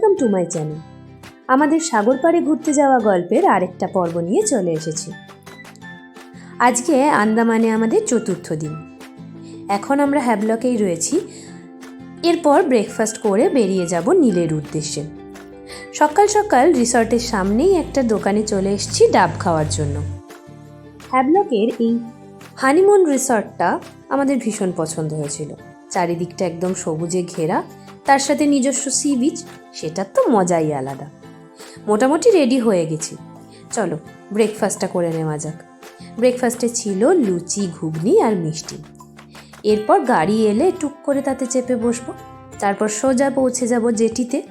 Welcome to my channel. আমাদের সাগর পাড়ে ঘুরতে যাওয়া গল্পের আরেকটা পর্ব নিয়ে চলে এসেছি। আজকে আন্দামানে আমাদের চতুর্থ দিন। এখন আমরা হ্যাবলকেই রয়েছি। এরপর ব্রেকফাস্ট করে বেরিয়ে যাব নীলের উদ্দেশ্যে। সকাল সকাল রিসর্টের সামনেই একটা দোকানে চলে এসেছি ডাব খাওয়ার জন্য। হ্যাবলকের এই হানিমুন রিসর্টটা আমাদের ভীষণ পছন্দ হয়েছিল। চারিদিকটা একদম সবুজে ঘেরা। তার সাথে নিজস্ব সি বিচ সেটার তো মজাই আলাদা। মোটামুটি রেডি হয়ে গেছি। চলো ব্রেকফাস্টটা করে নেওয়া যাক। ব্রেকফাস্টে ছিল লুচি, ঘুগনি আর মিষ্টি। এরপর গাড়ি এলে টুক করে তাতে চেপে বসবো। তারপর সোজা পৌঁছে যাব জেটিতে।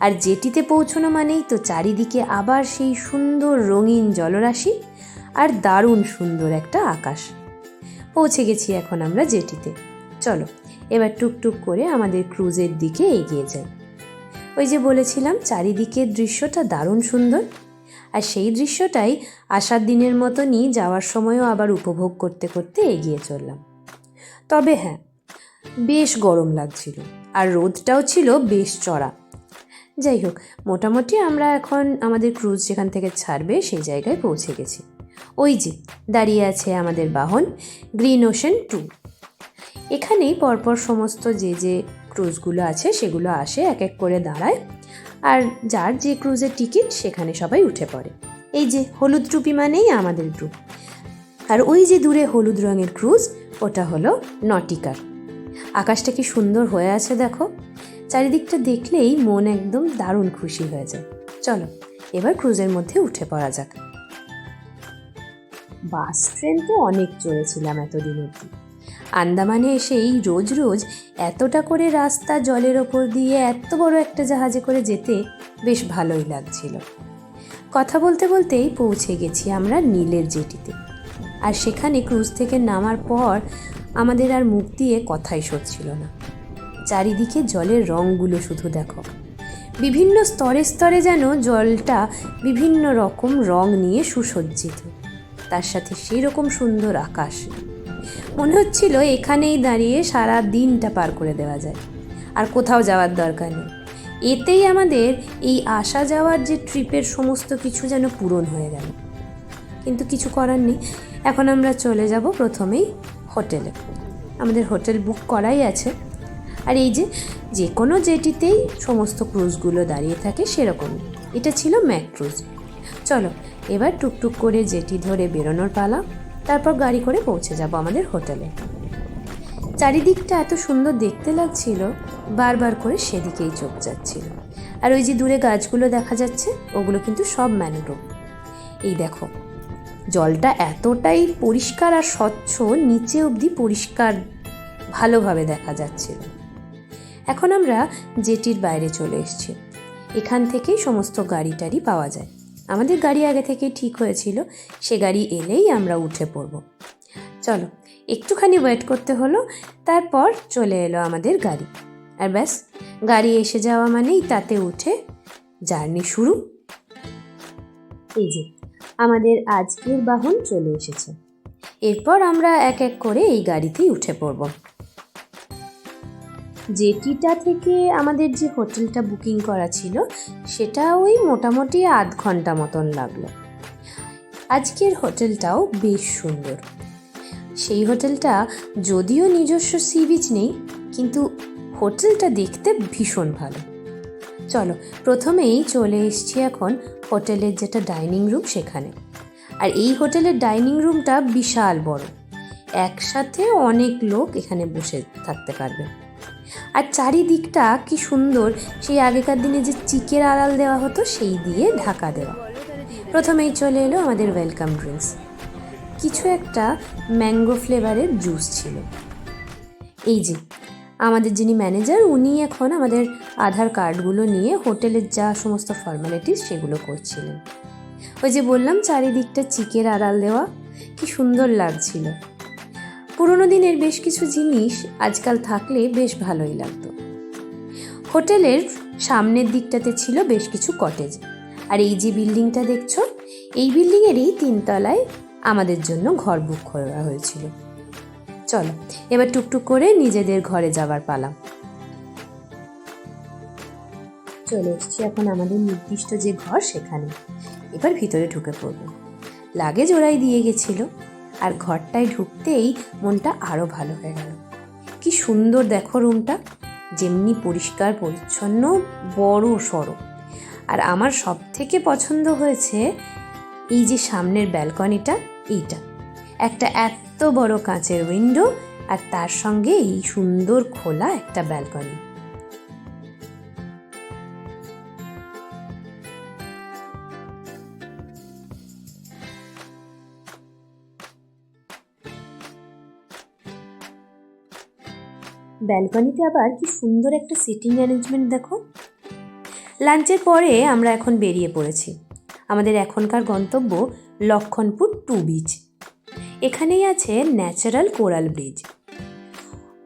আর জেটিতে পৌঁছানো মানেই তো চারিদিকে আবার সেই সুন্দর রঙিন জলরাশি আর দারুণ সুন্দর একটা আকাশ। পৌঁছে গেছি এখন আমরা জেটিতে। চলো। এবার টুকটুক করে আমাদের ক্রুজের দিকে এগিয়ে যাই। ওই যে বলেছিলাম, চারিদিকের দৃশ্যটা দারুণ সুন্দর। আর সেই দৃশ্যটাই আসার দিনের মতনই যাওয়ার সময়ও আবার উপভোগ করতে করতে এগিয়ে চললাম। তবে হ্যাঁ বেশ গরম লাগছিল আর রোদটাও ছিল বেশ চড়া। যাই হোক, মোটামুটি আমরা এখন আমাদের ক্রুজ যেখান থেকে ছাড়বে সেই জায়গায় পৌঁছে গেছি। ওই যে, দাঁড়িয়ে আছে আমাদের বাহন গ্রিন ওশেন টু। এখানেই পরপর সমস্ত যে যে ক্রুজগুলো আছে সেগুলো আসে, এক এক করে দাঁড়ায়। আর যার যে ক্রুজের টিকিট সেখানে সবাই উঠে পড়ে। এই যে হলুদ টুপি মানেই আমাদের গ্রুপ আর ওই যে দূরে হলুদ রঙের ক্রুজ, ওটা হলো নটিকার। আকাশটা কি সুন্দর হয়ে আছে দেখো। চারিদিকটা দেখলেই মন একদম দারুণ খুশি হয়ে যায়। চলো, এবার ক্রুজের মধ্যে উঠে পড়া যাক। বাস ট্রেন তো অনেক চড়েছিলাম এতদিন অবধি। আন্দামানে এসেই রোজ রোজ এতটা করে রাস্তা জলের ওপর দিয়ে এত বড় একটা জাহাজে করে যেতে বেশ ভালোই লাগছিল। কথা বলতে বলতেই পৌঁছে গেছি আমরা নীলের জেটিতে। আর সেখানে ক্রুজ থেকে নামার পর আমাদের আর মুখ দিয়ে কথাই সরছিল না। চারিদিকে জলের রঙগুলো শুধু দেখো। বিভিন্ন স্তরে স্তরে যেন জলটা বিভিন্ন রকম রং নিয়ে সুসজ্জিত। তার সাথে সেই রকম সুন্দর আকাশ। মনে হচ্ছিল এখানেই দাঁড়িয়ে সারা দিনটা পার করে দেওয়া যায়। আর কোথাও যাওয়ার দরকার নেই। এতেই আমাদের এই আসা যাওয়ার যে ট্রিপের সমস্ত কিছু যেন পূরণ হয়ে গেল। কিন্তু কিছু করার নেই। এখন আমরা চলে যাব প্রথমেই হোটেলে। আমাদের হোটেল বুক করাই আছে। আর এই যে যে কোনো জেটিতেই সমস্ত ক্রুজগুলো দাঁড়িয়ে থাকে সেরকমই এটা ছিল ম্যাক ক্রুজ চলো, এবার টুকটুক করে জেটি ধরে বেরোনোর পালা। তারপর গাড়ি করে পৌঁছে যাব আমাদের হোটেলে। চারিদিকটা এত সুন্দর দেখতে লাগছিল, বারবার করে সেদিকেই চোখ যাচ্ছিল। আর ওই যে দূরে গাছগুলো দেখা যাচ্ছে, ওগুলো কিন্তু সব ম্যানগ্রোভ। এই দেখো, জলটা এতটাই পরিষ্কার আর স্বচ্ছ, নিচে অবধি পরিষ্কার ভালোভাবে দেখা যাচ্ছিল। এখন আমরা জেটির বাইরে চলে এসেছি। এখান থেকেই সমস্ত গাড়ি টাড়ি পাওয়া যায়। আমাদের গাড়ি আগে থেকেই ঠিক হয়েছিল, সে গাড়ি এলেই আমরা উঠে পড়ব। চলো, একটুখানি ওয়েট করতে হলো, তারপর চলে এলো আমাদের গাড়ি। আর ব্যাস, গাড়ি এসে যাওয়া মানেই তাতে উঠে জার্নি শুরু। এই যে, আমাদের আজকের বাহন চলে এসেছে। এরপর আমরা এক এক করে এই গাড়িতেই উঠে পড়ব। জেটিটা থেকে আমাদের যে হোটেলটা বুকিং করা ছিল, সেটা ওই মোটামুটি আধ ঘণ্টা মতন লাগল। আজকের হোটেলটাও বেশ সুন্দর। সেই হোটেলটা যদিও নিজস্ব সি বিচ নেই, কিন্তু হোটেলটা দেখতে ভীষণ ভালো। চলো, প্রথমেই চলে এসছি এখন হোটেলের যেটা ডাইনিং রুম সেখানে। আর এই হোটেলের ডাইনিং রুমটা বিশাল বড়। একসাথে অনেক লোক এখানে বসে থাকতে পারবে। আর চারিদিকটা কি সুন্দর। সেই আগেকার দিনে যে চিকের আড়াল দেওয়া হতো, সেই দিয়ে ঢাকা দেওয়া। প্রথমেই চলে এলো আমাদের ওয়েলকাম ড্রিঙ্কস কিছু একটা ম্যাঙ্গো ফ্লেভারের জুস ছিল। এই যে, আমাদের যিনি ম্যানেজার উনি এখন আমাদের আধার কার্ডগুলো নিয়ে হোটেলের যা সমস্ত ফর্মালিটিস সেগুলো করছিলেন। ওই যে বললাম, চারিদিকটা চিকের আড়াল দেওয়া। কি সুন্দর লাগছিল। পুরোনো দিনের বেশ কিছু জিনিস আজকাল থাকলে বেশ ভালোই লাগতো। হোটেলের সামনের দিকটাতে ছিল বেশ কিছু কটেজ। আর এই যে বিল্ডিংটা দেখছ, এই বিল্ডিংয়েরই তিনতলায় আমাদের জন্য ঘর বুক করা হয়েছিল। চলো, এবার টুকটুক করে নিজেদের ঘরে যাবার পালা। চলে এসেছি এখন আমাদের নির্দিষ্ট যে ঘর সেখানে। এবার ভিতরে ঢুকে পড়ব। লাগেজ ওরাই দিয়ে গেছিল। আর ঘরটায় ঢুকতেই মনটা আরও ভালো হয়ে গেল। কি সুন্দর দেখো রুমটা। যেমনি পরিষ্কার, পরিচ্ছন্ন, বড় সড়ো। আর আমার সব থেকে পছন্দ হয়েছে এই যে সামনের ব্যালকনিটা, এইটা। একটা এত বড় কাঁচের উইন্ডো আর তার সঙ্গে এই সুন্দর খোলা একটা ব্যালকনি। ব্যালকনিতে আবার কি সুন্দর একটা সিটিং অ্যারেঞ্জমেন্ট, দেখো। লাঞ্চের পরে আমরা এখন বেরিয়ে পড়েছি। আমাদের এখনকার গন্তব্য লক্ষণপুর টু বিচ। এখানেই আছে ন্যাচারাল কোরাল ব্রিজ।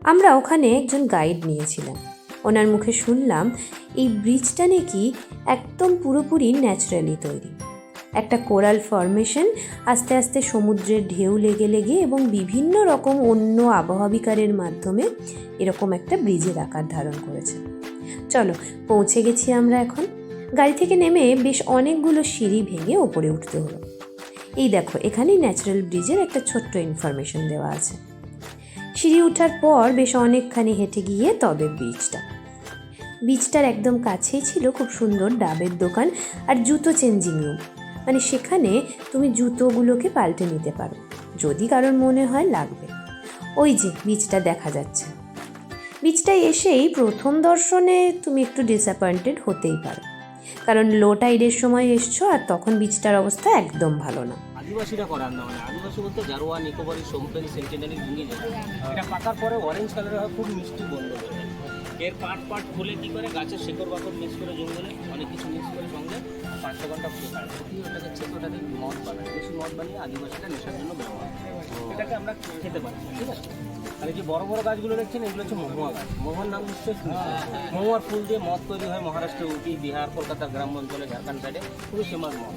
আমরা ওখানে একজন গাইড নিয়েছিলাম। ওনার মুখে শুনলাম, এই ব্রিজটা নাকি একদম পুরোপুরি ন্যাচারালি তৈরি। একটা কোরাল ফরমেশন আস্তে আস্তে সমুদ্রের ঢেউ লেগে লেগে এবং বিভিন্ন রকম অন্য আবহাবিকারের মাধ্যমে এরকম একটা ব্রিজের আকার ধারণ করেছে। চলো, পৌঁছে গেছি আমরা এখন। গাড়ি থেকে নেমে বেশ অনেকগুলো সিঁড়ি ভেঙে ওপরে উঠতে হলো। এই দেখো, এখানেই ন্যাচারাল ব্রিজের একটা ছোট্ট ইনফরমেশন দেওয়া আছে। সিঁড়ি ওঠার পর বেশ অনেকখানি হেঁটে গিয়ে তবে ব্রিজটা বিচটার একদম কাছেই ছিল খুব সুন্দর ডাবের দোকান আর জুতো চেঞ্জিং রুম মানে সেখানে তুমি জুতোগুলোকে পাল্টে নিতে পারো, যদি কারোর মনে হয় লাগবে। ওই যে, বীজটা দেখা যাচ্ছে। বীজটা এসেই প্রথম দর্শনে তুমি একটু ডিসঅ্যাপয়েন্টেড হতেই পারো। কারণ লো টাইডের সময় এসছো আর তখন বীজটার অবস্থা একদম ভালো না। আদিবাসীরা করে না মানে আদিবাসী বলতে জারোয়া নিকোবরি সোমপেন সেন্টিনারি ভুঙ্গি যায় এটা পরে অরেঞ্জ কালারের খুব মিষ্টি এর পাট পাট খুলে কি করে? গাছের শেকড় বাকড় মিক্স করে জঙ্গলে, অনেক কিছু মিক্স করে সঙ্গে পাঁচ ছ ঘণ্টা শুকায় শুকিয়ে ওটাকে ছেঁকোটাকে মদ বানায়। বেশি মদ বানিয়ে আদিবাসীরা নেশার জন্য ব্যবহার এটাকে আমরা খেতে পারি, ঠিক আছে? আর এই যে বড় বড় গাছগুলো দেখছেন, এগুলো হচ্ছে মহুয়া গাছ। মহুয়ার নাম নিশ্চয়ই মহুয়ার ফুল দিয়ে মদ তৈরি হয় মহারাষ্ট্র উটি, বিহার, কলকাতার গ্রাম অঞ্চলে, ঝাড়খণ্ড সাইডে খুবই ফেমাস মদ।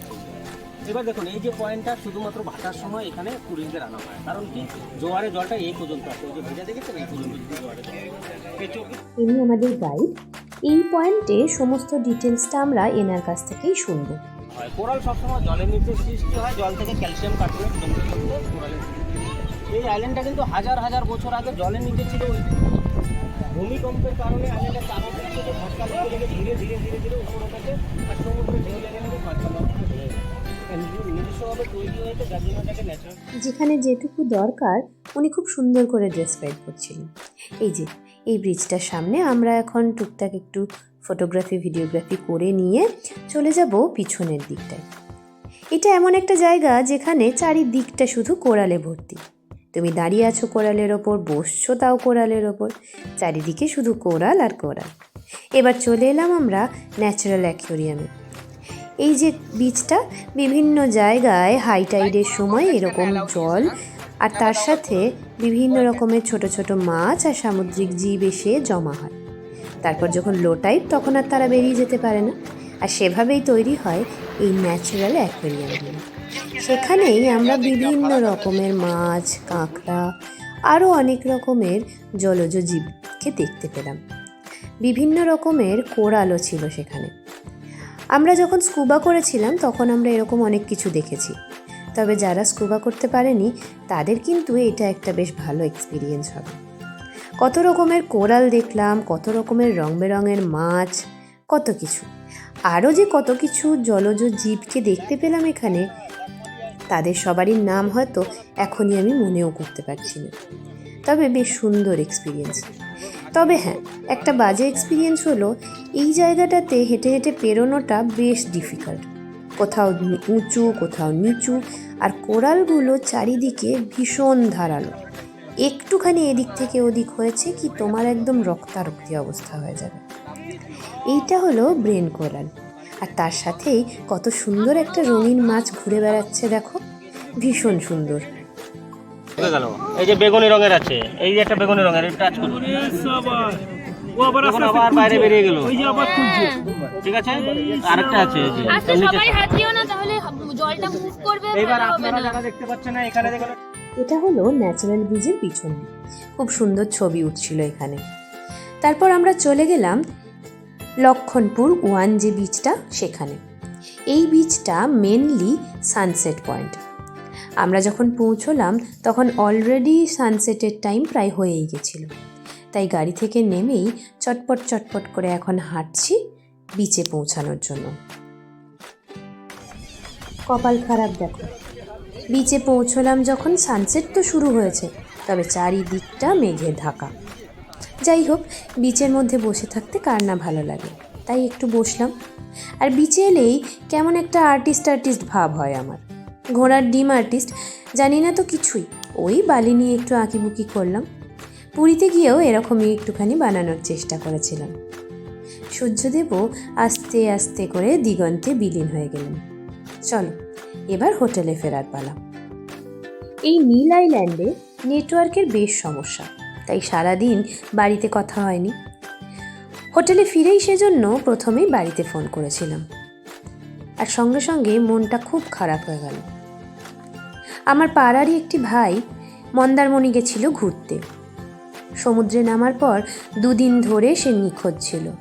এবার দেখুন এই যে পয়েন্টটা শুধুমাত্র ভাটার সময় এখানে টুরিস্টদের আনা হয়। কারণ কি? জোয়ারে জলটা এই পর্যন্ত আসে। ওই যে ভেজা দেখেছেন? এই পর্যন্ত জোয়ারে ইনি আমাদের গাইড এই পয়েন্টে সমস্ত ডিটেলসটা আমরা এনার কাছ থেকেই শুনব। হয় কোরাল সবসময় জলের নিচে সৃষ্টি হয় জল থেকে ক্যালসিয়াম কার্বনেট জমতে জমতে কোরালের এই আইল্যান্ডটা কিন্তু হাজার হাজার বছর আগে জলের নিচে ছিল। ওই ভূমিকম্পের কারণে আইল্যান্ডের চারপাশ থেকে ঝটকা ধীরে ধীরে ধীরে ধীরে উপর উঠেছে আর সমুদ্রে ঢেউ লেগে লেগে পাঁচটা যেখানে যেটুকু দরকার, উনি খুব সুন্দর করে ডেসক্রাইব করছিলেন এই যে, এই ব্রিজটার সামনে আমরা এখন টুকটাক একটু ফটোগ্রাফি, ভিডিওগ্রাফি করে নিয়ে চলে যাব পিছনের দিকটায়। এটা এমন একটা জায়গা যেখানে চারিদিকটা শুধু কোরালে ভর্তি। তুমি দাঁড়িয়ে আছো কোরালের ওপর, বসছো তাও কোরালের ওপর, চারিদিকে শুধু কোরাল আর কোরাল এবার চলে এলাম আমরা ন্যাচারাল অ্যাকোরিয়ামে। এই যে বীজটা বিভিন্ন জায়গায় হাই টাইডের সময় এরকম জল আর তার সাথে বিভিন্ন রকমের ছোট ছোট মাছ আর সামুদ্রিক জীব এসে জমা হয়। তারপর যখন লো টাইড তখন আর তারা বেরিয়ে যেতে পারে না। আর সেভাবেই তৈরি হয় এই ন্যাচারাল অ্যাকোয়ারিয়ামগুলো সেখানেই আমরা বিভিন্ন রকমের মাছ, কাঁকড়া আরও অনেক রকমের জলজ জীবকে দেখতে পেলাম। বিভিন্ন রকমের কোরালও ছিল সেখানে। আমরা যখন স্কুবা করেছিলাম, তখন আমরা এরকম অনেক কিছু দেখেছি। তবে যারা স্কুবা করতে পারেনি, তাদের কিন্তু এটা একটা বেশ ভালো এক্সপিরিয়েন্স হবে। কত রকমের কোরাল দেখলাম, কত রকমের রং বেরঙের মাছ, কত কিছু। আরও যে কত কিছু জলজ জীবকে দেখতে পেলাম এখানে, তাদের সবারই নাম হয়তো এখনই আমি মনেও করতে পারছি না। তবে বেশ সুন্দর এক্সপিরিয়েন্স তবে হ্যাঁ একটা বাজে এক্সপিরিয়েন্স হলো, এই জায়গাটাতে হেঁটে হেঁটে পেরোনোটা বেশ ডিফিকাল্ট কোথাও উঁচু, কোথাও নিচু, আর কোরালগুলো চারিদিকে ভীষণ ধারালো। একটুখানি এদিক থেকে ওদিক হয়েছে কি তোমার একদম রক্তারক্তি অবস্থা হয়ে যাবে। এইটা হলো ব্রেন কোরাল আর তার সাথেই কত সুন্দর একটা রঙিন মাছ ঘুরে বেড়াচ্ছে দেখো। ভীষণ সুন্দর। গেল। এই যে বেগুনি রঙের আছে এই যে একটা বেগুনি রঙের টাচ করুন। ও আবার আবার বাইরে বেরিয়ে গেল। ওই যে আবার খুলছে। ঠিক আছে? আরেকটা আছে এই যে সবাই হাত দিও না তাহলে জলটা মুভ করবে এইবার আপনারা যারা দেখতে পাচ্ছেন না এখানে দেখুন। এটা হলো ন্যাচারাল ব্রিজের পিছন দিক। খুব সুন্দর ছবি উঠছিল এখানে। তারপর আমরা চলে গেলাম লক্ষণপুর ওয়ান যে বিচটা সেখানে। এই বিচটা মেনলি সানসেট পয়েন্ট আমরা যখন পৌঁছলাম, তখন অলরেডি সানসেটের টাইম প্রায় হয়েই গেছিল। তাই গাড়ি থেকে নেমেই চটপট চটপট করে এখন হাঁটছি বিচে পৌঁছানোর জন্য। কপাল খারাপ দেখো। বিচে পৌঁছলাম যখন সানসেট তো শুরু হয়েছে, তবে চারিদিকটা মেঘে ঢাকা। যাই হোক বিচের মধ্যে বসে থাকতে কার না ভালো লাগে, তাই একটু বসলাম। আর বিচে এলেই কেমন একটা আর্টিস্ট আর্টিস্ট ভাব হয় আমার। ঘোড়ার ডিম আর্টিস্ট, জানি না তো কিছুই। ওই বালি নিয়ে একটু আঁকিবুকি করলাম। পুরীতে গিয়েও এরকমই একটুখানি বানানোর চেষ্টা করেছিলাম। সূর্যদেবও আস্তে আস্তে করে দিগন্তে বিলীন হয়ে গেলেন। চলো, এবার হোটেলে ফেরার পালা। এই নীল আইল্যান্ডে নেটওয়ার্কের বেশ সমস্যা, তাই সারাদিন বাড়িতে কথা হয়নি। হোটেলে ফিরেই সেজন্য প্রথমেই বাড়িতে ফোন করেছিলাম। আর সঙ্গে সঙ্গে মনটা খুব খারাপ হয়ে গেল। আমার পাড়ারই একটি ভাই মন্দারমণি গেছিল ঘুরতে। সমুদ্রে নামার পর দুদিন ধরে সে নিখোঁজ ছিল।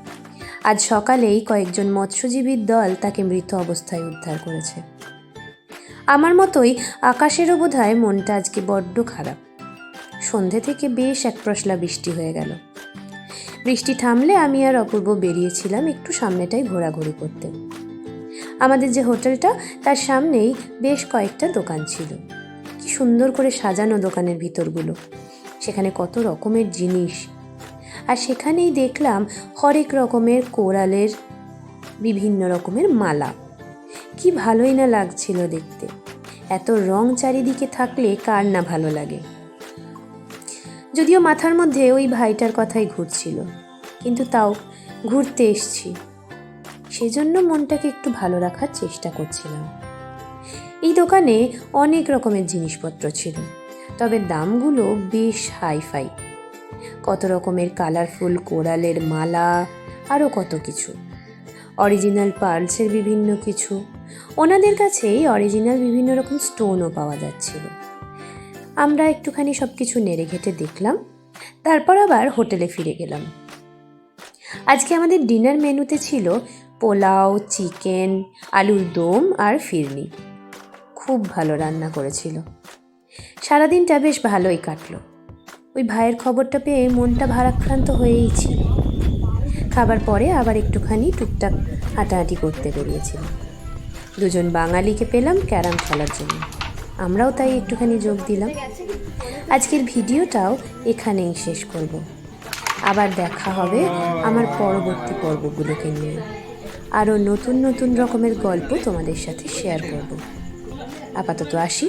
আজ সকালেই কয়েকজন মৎস্যজীবীর দল তাকে মৃত অবস্থায় উদ্ধার করেছে। আমার মতোই আকাশেরও বোধ হয় মনটা আজকে বড্ড খারাপ। সন্ধে থেকে বেশ এক প্রশলা বৃষ্টি হয়ে গেল। বৃষ্টি থামলে আমি আর অপূর্ব বেরিয়েছিলাম একটু সামনেটাই ঘোরাঘুরি করতে। আমাদের যে হোটেলটা, তার সামনেই বেশ কয়েকটা দোকান ছিল। সুন্দর করে সাজানো দোকানের ভিতরগুলো। সেখানে কত রকমের জিনিস। আর সেখানেই দেখলাম হরেক রকমের কোরালের বিভিন্ন রকমের মালা। কি ভালোই না লাগছিল দেখতে। এত রং চারিদিকে থাকলে কার না ভালো লাগে। যদিও মাথার মধ্যে ওই ভাইটার কথাই ঘুরছিল। কিন্তু তাও ঘুরতে এসছি। সেজন্য মনটাকে একটু ভালো রাখার চেষ্টা করছিলাম। এই দোকানে অনেক রকমের জিনিসপত্র ছিল, তবে দামগুলো বেশ হাইফাই। কত রকমের কালারফুল কোরালের মালা, আরও কত কিছু। অরিজিনাল পার্লসের বিভিন্ন কিছু। ওনাদের কাছেই অরিজিনাল বিভিন্ন রকম স্টোনও পাওয়া যাচ্ছিল। আমরা একটুখানি সব কিছু নেড়ে ঘেটে দেখলাম, তারপর আবার হোটেলে ফিরে গেলাম। আজকে আমাদের ডিনার মেনুতে ছিল পোলাও, চিকেন, আলুর দম আর ফিরনি। খুব ভালো রান্না করেছিল। সারাদিনটা বেশ ভালোই কাটলো। ওই ভাইয়ের খবরটা পেয়ে মনটা ভারাক্রান্ত হয়েই ছিল। খাবার পরে আবার একটুখানি টুকটাক হাঁটাহাঁটি করতে বেরিয়েছিলাম দুজন বাঙালিকে পেলাম ক্যারাম খেলার জন্য। আমরাও তাই একটুখানি যোগ দিলাম। আজকের ভিডিওটাও এখানেই শেষ করব। আবার দেখা হবে আমার পরবর্তী পর্বগুলোকে নিয়ে। আরও নতুন নতুন রকমের গল্প তোমাদের সাথে শেয়ার করব। আপাতত আসি